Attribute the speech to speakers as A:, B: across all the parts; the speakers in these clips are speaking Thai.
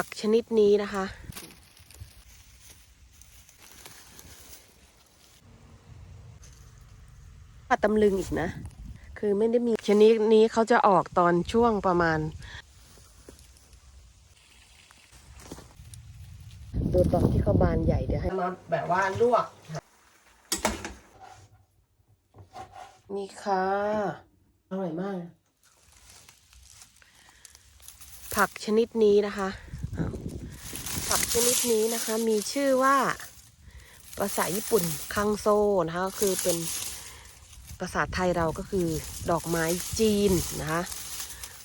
A: ผักชนิดนี้นะคะ ปัดตำลึงอีกนะ คือไม่ได้มีชนิดนี้เขาจะออกตอนช่วงประมาณดูตอนที่เขาบานใหญ่เดี๋ยวให้มาแบบว่าลวก นี่ค่ะ อร่อยมาก ผักชนิดนี้นะคะอ้าว ผักชนิดนี้นะคะ มีชื่อว่าภาษาญี่ปุ่นคังโซนะคะก็คือเป็นภาษาไทยเราก็คือดอกไม้จีนนะคะ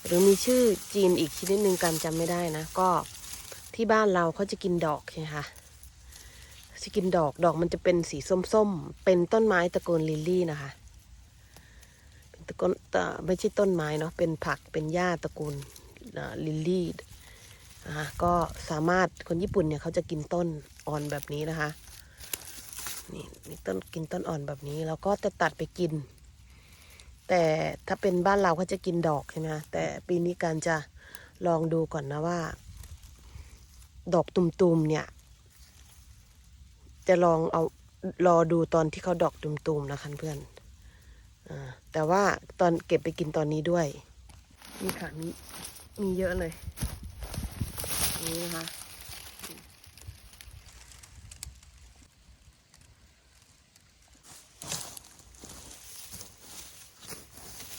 A: หรือมีชื่อจีนอีกชนิดหนึ่งกันจำไม่ได้นะ ก็ที่บ้านเราเขาจะกินดอกใช่ไหมคะจะกินดอกดอกมันจะเป็นสีส้มๆ เป็นต้นไม้ตระกูลลิลลี่นะคะเป็นตระกูลไม่ใช่ต้นไม้เนาะเป็นผักเป็นหญ้าตระกูลลิลลี่ นะคะก็สามารถคนญี่ปุ่นเนี่ยเขาจะกินต้นอ่อนแบบนี้นะคะ นี่มีต้นกินต้นอ่อนแบบนี้ แล้วก็จะตัดไปกิน แต่ถ้าเป็นบ้านเราก็จะกินดอกใช่ไหมแต่ปีนี้การจะลองดูก่อนนะว่า ดอกตุ่มๆเนี่ย จะลองเอารอดูตอนที่เขาดอกตุ่มๆนะคะเพื่อนอแต่ว่าตอนเก็บไปกินตอนนี้ด้วย นี่ค่ะมีมีเยอะเลย นี่นะคะ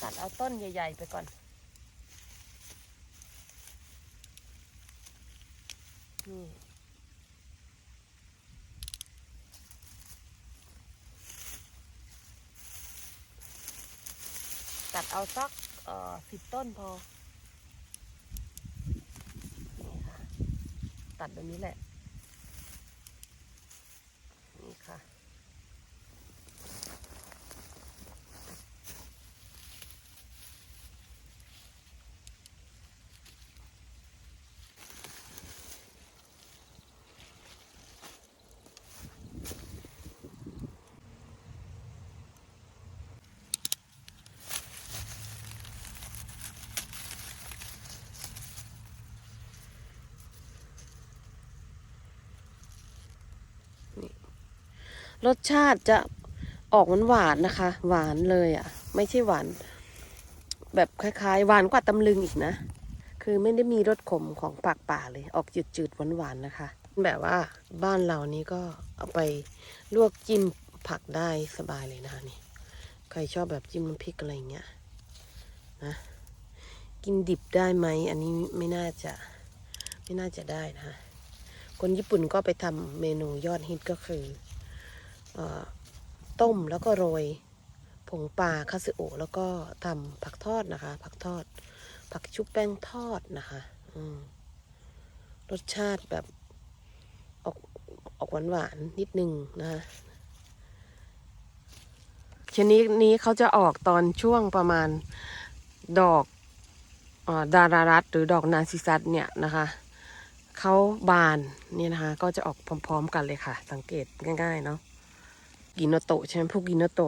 A: ตัดเอาต้นใหญ่ ๆ ไปก่อน นี่ตัดเอาสักสิบต้นพอ นี่ค่ะ ตัดแบบนี้แหละ นี่ค่ะ รสชาติจะออกหวานนะคะ หวานเลยอะ่ะ ไม่ใช่หวาน แบบคล้ายๆ หวานกว่าตำลึงอีกนะ คือไม่ได้มีรสขมของปากป่าเลย ออกจืดๆหวานๆนะคะ แบบว่าบ้านเรานี้ก็เอาไปลวกจิ้มผักได้สบายเลยนะคะนี่ ใครชอบแบบจิ้มน้ำพริกอะไรเงี้ยนะกินดิบได้ไหม อันนี้ไม่น่าจะ ไม่น่าจะได้นะคะคนญี่ปุ่นก็ไปทำเมนูยอดฮิตก็คือ ต้มแล้วก็โรย ผงปลาคาสึโอ แล้วก็ทำผักทอดนะคะ ผักทอด ผักชุบแป้งทอดนะคะอืรสชาติแบบออกออกหวานหวานนิดนึงนะคะชนิดนี้เขาจะออกตอนช่วงประมาณดอกออดารารัตหรือดอกนาซิซัสเนี่ยนะคะเขาบานเนี่ยนะคะ ก็จะออกพร้อม ๆ กันเลยค่ะ สังเกตง่าย ๆ เนาะ กินโตใช่ไหมพวกกินโต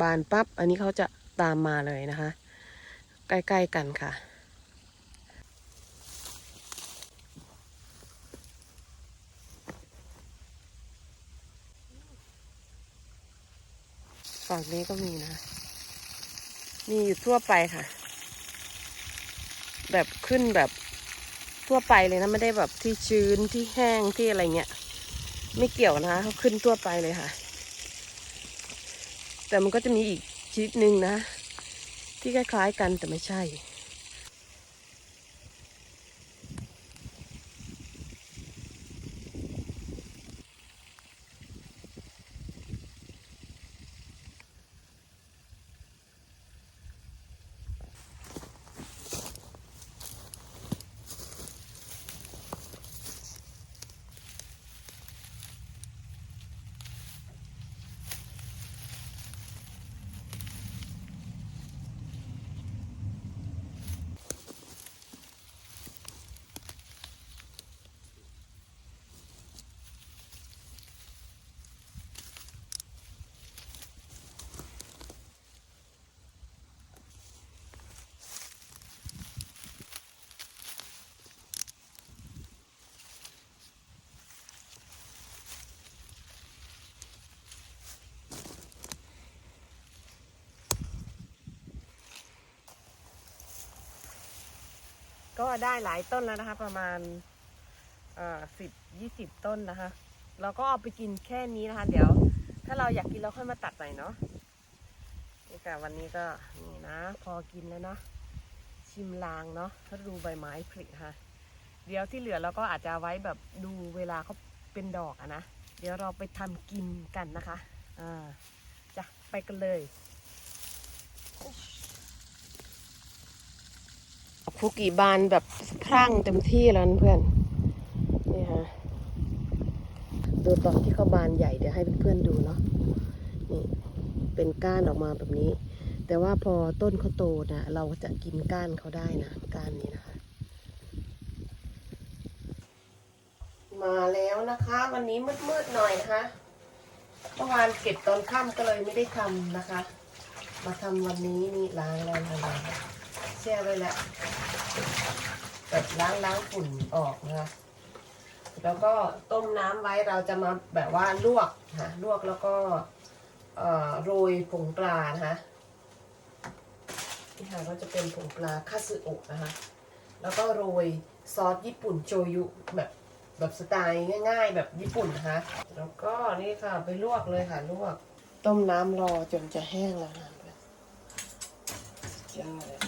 A: บานปั๊บอันนี้เขาจะตามมาเลยนะคะ ใกล้ๆกันค่ะ ฝั่งนี้ก็มีนะ มีอยู่ทั่วไปค่ะ แบบขึ้นแบบทั่วไปเลยนะไม่ได้แบบที่ชื้นที่แห้งที่อะไรเงี้ย ไม่เกี่ยวนะคะเขาขึ้นทั่วไปเลยค่ะ แต่มันก็จะมีอีกชนิดหนึ่งนะ ที่คล้ายๆกันแต่ไม่ใช่ ก็ได้หลายต้นแล้วนะคะ ประมาณสิบยี่สิบต้นนะคะ เราก็เอาไปกินแค่นี้นะคะ เดี๋ยว ถ้าเราอยากกินเราค่อยมาตัดใหม่เนาะนี่ค่ะวันนี้ก็นี่นะ พอกินแล้วเนาะชิมลางเนาะถ้าดูใบไม้ผลิค่ะ เดี๋ยวที่เหลือเราก็อาจจะไว้แบบดูเวลาเขาเป็นดอกอะนะ เดี๋ยวเราไปทำกินกันนะคะอ่าจ้ะไปกันเลย ฟูกิบานแบบพรั่งเต็มที่แล้วนะเพื่อนนี่ฮะดูตอนที่เขาบานใหญ่เดี๋ยวให้เพื่อนๆดูเนาะนี่เป็นก้านออกมาแบบนี้ แต่ว่าพอต้นเขาโตนะเราจะกินก้านเขาได้นะก้านนี้นะคะ มาแล้วนะคะ วันนี้มืดๆหน่อยนะคะเมื่อวานเก็บตอนค่ำก็เลยไม่ได้ทำนะคะ มาทำวันนี้นี่ล้างแล้วล้าง ช่ไว้แล้วแบบล้างล้างฝุ่นออกนะคะแล้วก็ต้มน้ำไว้เราจะมาแบบว่าลวกนะลวกแล้วก็โรยผงปลานะคะนี่ค่ะก็จะเป็นผงปลาคาสึโอะนะคะแล้วก็โรยซอสญี่ปุ่นโชยุแบบแบบสไตล์ง่าย ๆ แบบญี่ปุ่นนะคะแล้วก็นี่ค่ะไปลวกเลยค่ะลวก ต้มน้ำรอจนจะแห้งแล้วนะสุดยอดเลย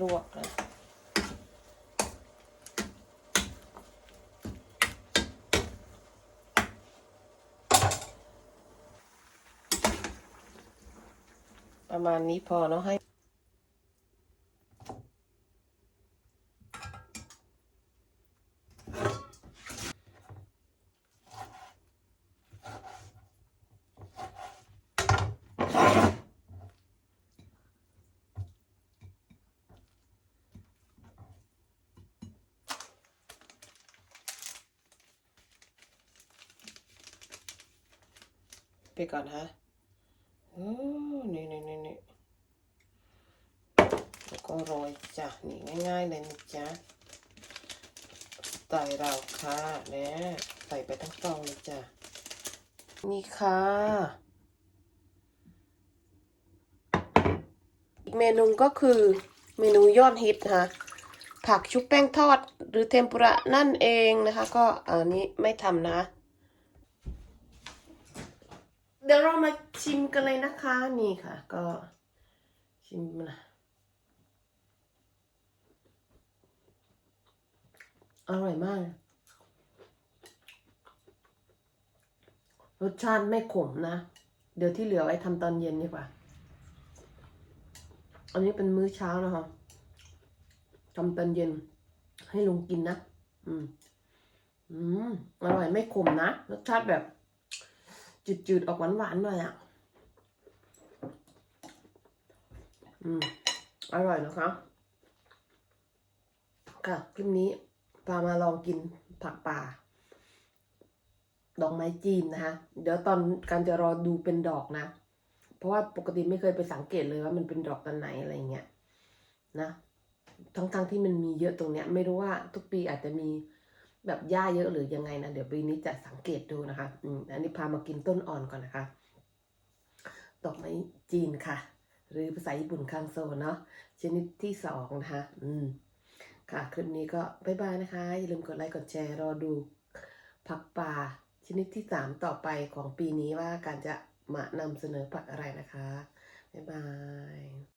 A: ลวกเลยประมาณนี้พอเนาะให้ ไปก่อนฮะโอ้นี่นี่นี่นี่แล้วก็โรยจ้ะ นี่ง่ายๆเลยนะจ๊ะใส่เราค่ะเนี่ยใส่ไปทั้งฟองเลยจ้ะ นี่ค่ะอีกเมนูก็คือเมนูยอดฮิตนะคะ ผักชุบแป้งทอดหรือเทมปุระนั่นเองนะคะ ก็อันนี้ไม่ทำนะ เดี๋ยวเรามาชิมกันเลยนะคะ นี่ค่ะ ก็ชิมนะอร่อยมาก รสชาติไม่ขมนะ เดี๋ยวที่เหลือไว้ทำตอนเย็นดีกว่า อันนี้เป็นมื้อเช้านะคะทำตอนเย็น ให้ลุงกินนะ อืม อืม อร่อยไม่ขมนะ รสชาติแบบ จืดๆ ออกหวานๆหน่อยอะ อืม อร่อยนะคะ ค่ะคลิปนี้พามาลองกินผักป่า ดอกไม้จีนนะคะ เดี๋ยวตอนการจะรอดูเป็นดอกนะ เพราะว่าปกติไม่เคยไปสังเกตเลยว่ามันเป็นดอกตอนไหนอะไรเงี้ยนะ ทั้งๆทที่มันมีเยอะตรงเนี้ย ไม่รู้ว่าทุกปีอาจจะมี แบบหญ้าเยอะหรือยังไงนะเดี๋ยวปีนี้จะสังเกตดูนะคะอืมอันนี้พามากินต้นอ่อนก่อนนะคะดอกไม้จีนค่ะ หรือภาษาญี่ปุ่นคังโซเนาะชนิดที่สองนะคะอืมค่ะคลิปนี้ก็บ๊ายบายนะคะอย่าลืมกดไลค์กดแชร์รอดูผักป่าชนิดที่สามต่อไปของปีนี้ว่าการจะมานำเสนอผักอะไรนะคะ บ๊ายบาย